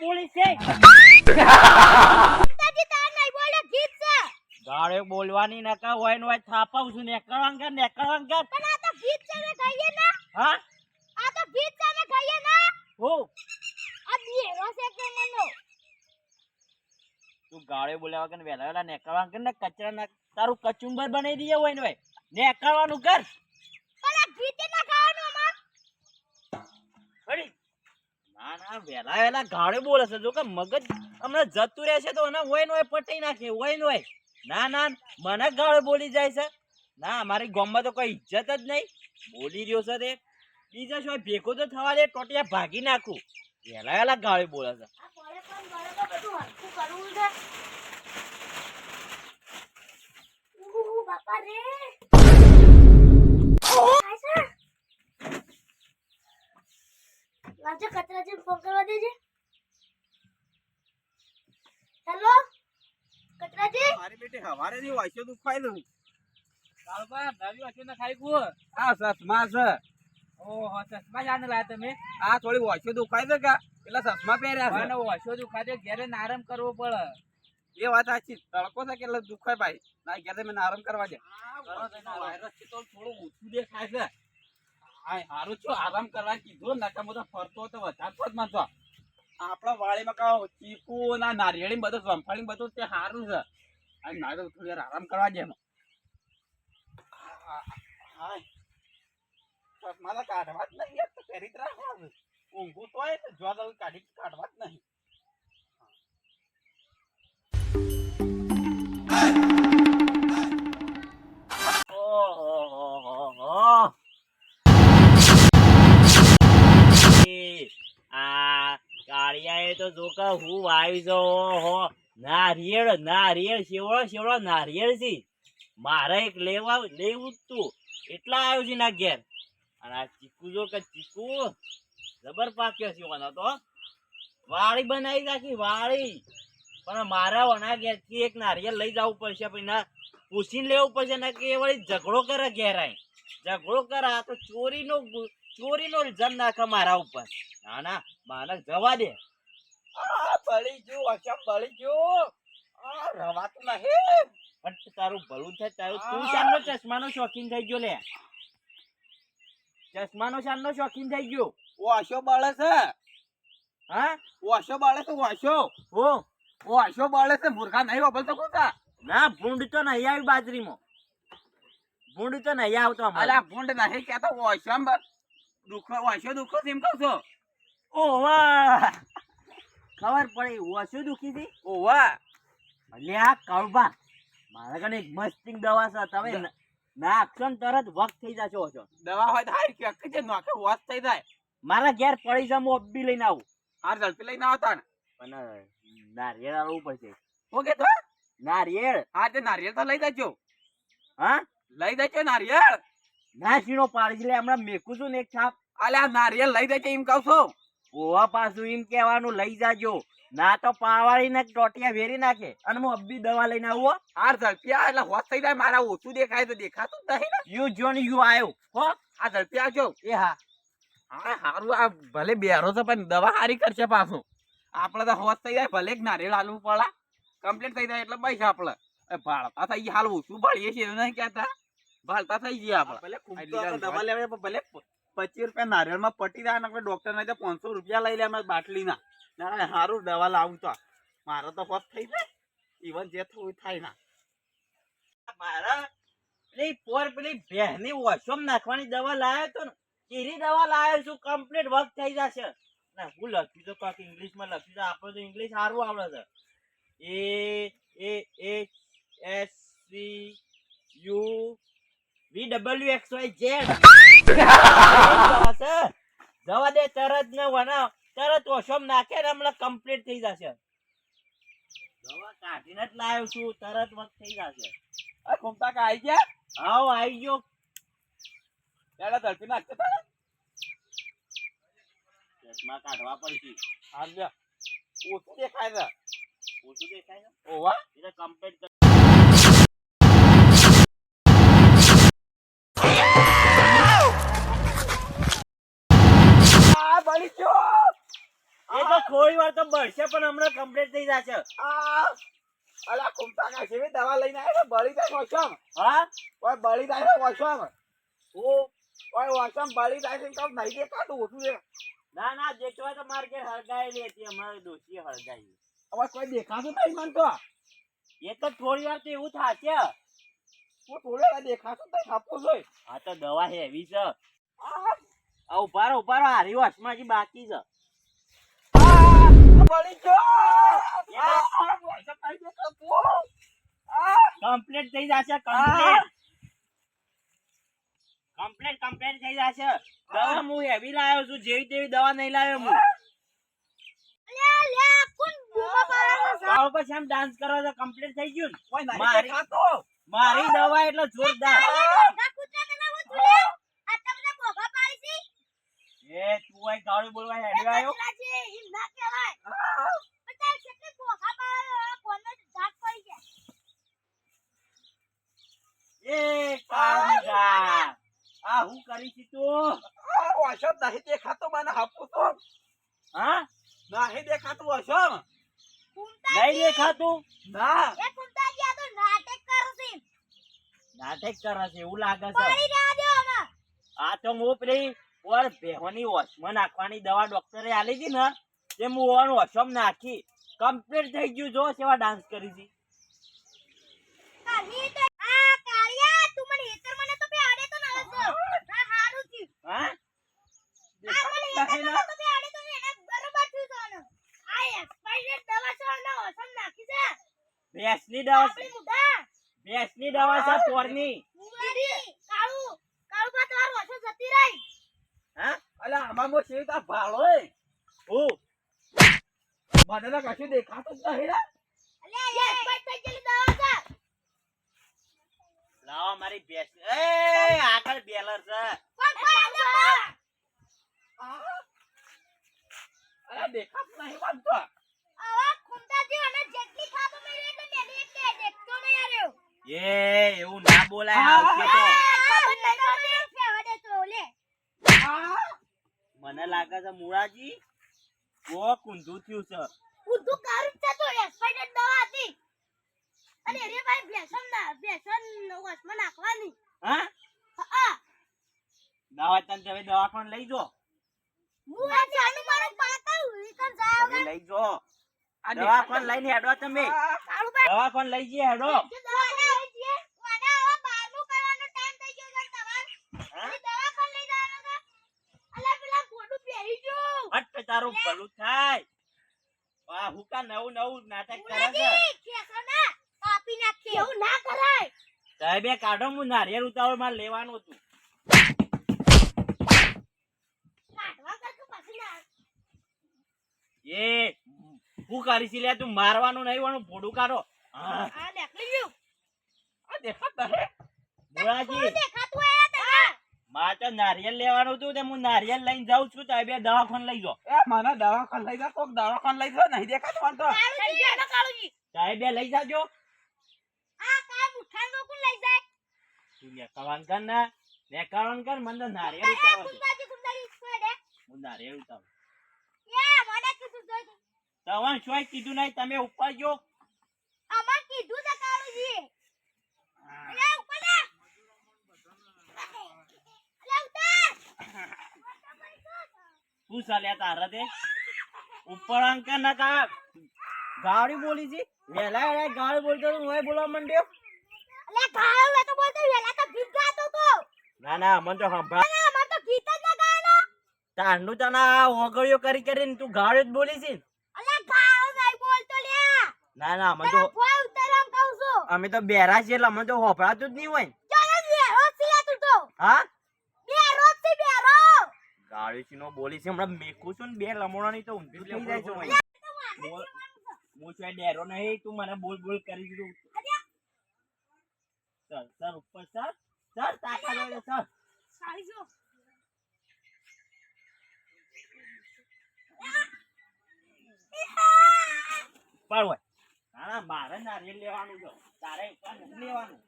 ના છે. તાજી તાર નઈ બોલે જીત છે. ગાળે બોલવાની નકા હોય ને હોય થાપાવ છું ને કરવાંગા ને કરવાંગા પણ આ તો ગીત છે ને ગઈએ ના. હા? આ તો ગીત છે ને ગઈએ ના. હો? આ દીરો છે કે મનો. તું ગાળે બોલ્યા વગર વેલા વેલા ને કર ને કચરા ના તારું કચુંબર બનાવી દઈએ હોય ને હોય. ને કરવાનું કર. પણ આ ગીત ના ગાવાનું અમાર. ફરી ના ના વેલા વેલા ગાળે બોલે છે. જો કે મગજ હમણાં જતું રહેશે તો એને હોય હોય પટાઈ નાખે, હોય હોય. ના ના, મને ગાળે બોલી જાય છે. ના અમારી ગામમાં તો કોઈ ઇજ્જત જ નહીં. બોલી રહ્યો છે તે. બીજા શું ભેગો તો થવા દે, ટોટિયા ભાગી નાખું. વેલા વેલા ગાળે બોલે છે. બાપા રે. લાવજે કચરાજી ફોન કરવા દેજે. હેલો કચરાજી? મારી બેટી હવારે ની વાંચો દુખાઈ લઉં કાળબા નવી વાંચો ના ખાઈ ગયો આ ચશ્મા છે. ઓહો ચશ્મા જાને લાયા તમે? આ થોડી વાંચો દુખાઈ દે કા? પેલા ચશ્મા પહેર્યા છે. ઘેરે આરામ કરવો પડે. એ વાત સાચી. તડકો છે કે દુખાય ભાઈ. ના ઘેર મેં આરામ કરવા દે. તો વાયરસ છે તો થોડું ઓછું દેખાય છે. હા હારું છો, આરામ કરવા કીધું નકામો તો ફરતો તો વધારે જ માનતો આપણા વાળીમાં કહો ચીકુ ના નારિયેળી બધું સંફાળી બધું તે સારું છે અને ના તો આરામ કરવા દે. હાય. ચશ્મા કાઢવા જ નહીં પહેરી જ રાખવા ઊંઘું તો તો કાઢી કાઢવા જ નહીં એ, આ કાળિયાએ તો જો હું વાવી જો હો નારિયેળ નારિયેળ શેવડો શેવડો નારિયેળ છે મારે એક લેવા લેવું તું. એટલા આવ્યો છે ના ઘેર. અને આ ચીકુ જો કે ચીકુ જબર પાક્યો છે ઓનો તો. વાળી બનાવી નાખી વાળી. પણ મારા ઓના ઘેરથી એક નારિયેળ લઈ જવું પડશે પછી ના પૂછીને લેવું પડશે ને કે એ વળી ઝઘડો કરે ઘેરાય ઝઘડો કરે આ તો ચોરીનો ચોરીનો ઇલ્ઝામ નાખે મારા ઉપર. ના ના મારે જવા દે. આ બળી ગયું અચમ બળી ગયું? આ રવાતું નહીં. પણ તારું ભલું છે તારું તું શાનનો ચશ્માનો શોખીન થઈ ગયો લે. ચશ્માનો શાનનો શોખીન થઈ ગયો. વાશો બાળે છે. હા? વાશો બાળે છે વાશો ઓ વાશો બાળે છે મૂર્ખા નહીં વાપરતો કોતા ના ભૂંડ તો નહીં આવી બાજરીમાં. ભૂંડ તો નહીં આવતો અમારે. ભૂંડ નહીં કહેતો વાશો દુખો વાંચો દુખો એમ કહું છો? ઓ વાહ ખબર પડી ઓછું દુખી હતી ઓવા આ કળબા મારા કને એક મસ્તિંગ દવા છે તમે નાખશો ને તરત વખ થઈ જશો છો. દવા હોય તો હારી કે કે જે નાખે વોશ થઈ જાય. મારા ઘેર પડી છે હું અબ્બી લઈને આવું. હાર ઝડપી લઈને આવતા ને. પણ નારિયેળ આવવું પડશે. ઓકે તો? નારિયેળ? હા તે નારિયેળ તો લઈ જજો. હા? લઈ જજો નારિયેળ. ના શીણો પાડી લે હમણાં મેકું છું ને એક છાપ. અલ્યા નારિયેલ લઈ જજો એમ કહું છું. ઓવા પાછું એમ કહેવાનું લઈ જાજો. ના તો પાવાળી ને ટોટિયા વેરી નાખે અને હું અબ્બી દવા લઈને આવું. હાર ઝડપિયા એટલે હોત થઈ જાય મારા ઓછું દેખાય તો દેખાતું નહીં ને. યુ જો ને યુ આવ્યો હો આ ઝડપિયા જો એ હા. હા હારું આ ભલે બેરો છે પણ દવા હારી કરશે પાછું. આપણે તો હોશ થઈ જાય ભલે જ નારિયેળ હાલવું પડે. કમ્પ્લીટ થઈ જાય એટલે પૈસા આપણે એ ભાળતા થઈ હાલ ઓછું ભાળીએ છીએ એવું નહીં કહેતા. ભાળતા થઈ ગયા આપડે ભલે. લેવા ભલે પચીસ રૂપિયા નારિયેળમાં પટી રહ્યા ને ડોક્ટર ને પાંચસો રૂપિયા લઈ લે બાટલી બાટલીના. ના સારું દવા લાવું તો. મારો તો હોશ થઈ જાય. ઈવન જે થવું થાય ના. મારા પેલી પોર પેલી બહેની વોશોમ નાખવાની દવા લાવ્યો તો ને એની દવા લાવ્યો છું કમ્પ્લીટ વર્ક થઈ જશે. ના હું લખ્યું તો કાંક ઇંગ્લિશમાં લખ્યું છે આપણે તો ઇંગ્લિશ સારું આવડે છે. A A H S C U V W X Y Z જવા દે તરત ને વના તરત ઓશમ નાખે ને હમણાં કમ્પ્લીટ થઈ જશે. દવા કાઢીને જ લાવ્યો છું તરત વખત થઈ જશે. આ ઘૂમતા કા આવી ગયા? આવ આવી ગયો. પેલા ધરતી નાખતો તારે. ચશ્મા કાઢવા પડશે. હાલ. ઓછું દેખાય છે ઓછું દેખાય છે ઓવા. એટલે કમ્પ્લીટ થોડી વાર તો બળશે પણ હમણાં કમ્પ્લીટ થઈ જશે. આ અલા ઘૂમતા ના છે દવા લઈને આવ્યો બળી જાય વોશમ હા? ઓય બળી જાય વસમ ઓય વાસમ બાળી જાય છે તો નહીં દેખાતું ઓછું છે. ના ના જે હોય તો મારે ઘેર હળગાયેલી હતી અમારે દોશી હળગાઈ હવે કોઈ દેખાતું નહીં મને તો. એ તો થોડી વાર તો એવું થશે. હું થોડી વાર દેખાતું નહીં થાપો જોઈ આ તો દવા હેવી છે. આ? આ ઉભારો ઉભારો હારી વસમાંથી બાકી છે આ બળી ગયો આ વાસમ નહીં દેખાતું આ કમ્પ્લીટ થઈ જશે કમ્પ્લીટ કમ્પ્લીટ કમ્પ્લીટ થઈ જશે. દવા હું હેવી લાવ્યો છું જેવી તેવી દવા નહીં લાવ્યો હું. પછી આમ ડાન્સ કરો તો કમ્પ્લીટ થઈ ગયું ને? મારી- મારી દવા એટલે જોરદાર. આ એ તું અહીં ગાળું બોલવા આવ્યો કચરાજી એમ ના કહેવાય આ પચાસ કેટલી ભોગા પાડે કોનો ધાક પડી જાય એ કાળુંગા. આ હું કરી છી તું આ વાસમ નહીં દેખાતું મને આપું તો હા નહીં દેખાતું વાસમ નહીં દેખાતું? ના. એ કુંતા ગયા તો નાટક કરે છે. નાટક કરે એવું લાગે છે. પડી રહ્યા દે અમે આ તો હું પેલી ઓર બેહોની વોશમાં નાખવાની દવા ડોક્ટરે આલી હતી ને તે હું ઓર નાખી. કમ્પ્લીટ થઈ ગયું જો સેવા ડાન્સ કરી હતી કાલી તો આ કાળિયા તું મને હેતર મને તો બે આડે તો ના છો આ હારું થયું હા આ મને હેતર મને તો બે આડે તો એને બરોબર થયું તો આનું. આ એક્સપાયર્ડ દવા છે અને ઓસમ નાખી છે ભેંસની દવા ભેંસની દવા છે પોરની. કાળુ કાળું. ભાત વાળું ઓછો જતી રહી. હા? અલા આમાં મો શેર તા ભાળો એ. ઓ મને તો કશું દેખાતું જ નહીં અલે એ થઈ ગયેલી દવા છે. લાવો મારી ભેંસ. એ આગળ બેલર છે. અરે દેખાતું નહીં મને એ એવું ના બોલાય મને લાગે છે મુળાજી બહુ કુંધું થયું છે. કુંધું કારું છે તો એક્સપાયર્ડ દવા હતી. અને રે ભાઈ બેસન ના ભેસન વસમાં નાખવાની. હા? હા. દવા તને તમે દવાખાને લઈ જો. હું આ જાનું મારું પાતા વિકન જાય લઈ જો. આ દવાખાને લઈને હેડો તમે. ભાઈ દવાખાને લઈ જઈએ હેડો જે દવા ના છે કોને હવે બહારનું કરવાનો ટાઈમ થઈ ગયો છે તમાર હા? એ દવા કોણ લઈ જવાનો છે અલા પેલા ગોડું પહેરી જો હટ તારું ભલું થાય. આ હુકા નવું નવું નાટક કરે છે? મુરાજી કાપી નાખે એવું ના કરાય. સાહેબે કાઢો હું નારિયેળ ઉતાવળમાં લેવાનું હતું. કાઢવા કરતું પછી ના. એ હું કરી છી લે તું મારવાનું નહીં વાનું ભોડું કાઢો. હા, આ ગયું. આ દેખાતું હોય તને તો નારિયેળ લેવાનું હતું તે હું નારિયેલ લઈને જાઉં છું સાહેબે દવાખાને લઈ જાઓ. એ મને દવાખાન લઈ જા કોક દવાખાન લઈ જા નહીં દેખાતું તો. કાળુજી. બે લઈ જાજો. આ કા મુઠાન નો કોણ લઈ જાય? તું નેકાવાન કર ને કવાન કર મને તો નારિયેલ છોડે હું નારિયેલ ઉતારું. એ મને કીધું જોઈ તવાન શું કીધું નહીં તમે ઉપર જો. અમાર કીધું તો કાળુજી અલે ઉપર લે અલે ઉતાર શું ચાલ્યા તારા તે? ઉપર અંક ના કા ગાડી બોલી છે વેલા વેલા ગાડી બોલતો તો હું બોલવા માંડ્યો? અલે ગાળો લે તો બોલતો વેલા તો ગીત ગાતો તો. ના ના મને તો સંભાળ ના મને તો ગીત જ ના ગાયનો તાંડું તને ઓગળ્યો કરી કરીને તું ગાડી જ બોલી છે અલે ગાળો નહીં બોલતો લે. ના ના અમે તને તો ફોય ઉતારમ કહું છું. અમે તો બેરા છીએ એટલે અમે તો હોભળાતું જ નહીં હોય ચાલે બેરો છે તું તો. હા? ગાડી બોલી છે. હમણાં મેકું છું ને બે લમોણાની તો ઊંધી થઈ જાય છે. હું છે ડેરો નહીં તું મને બોલ બોલ કરી દીધું. સર સર ઉપર સર સર તાકા તો સર જો. પર ના મારે નારિયેળ લેવાનું છે. તારે લેવાનું.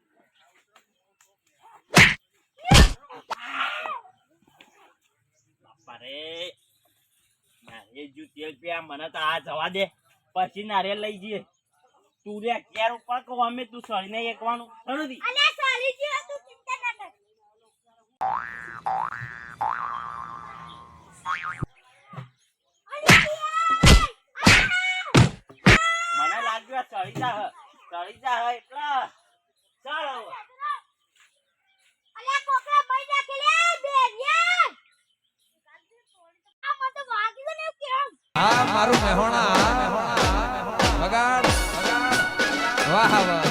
મારે નારિયેળ જો તેલ મને તો આ જવા દે. પછી નારે લઈ જઈએ. તું રે ક્યારે ઉપર કહો, અમે તું સળીને એકવાનું ખરું હા મારું મહેણા વાહ વાહ વાહ.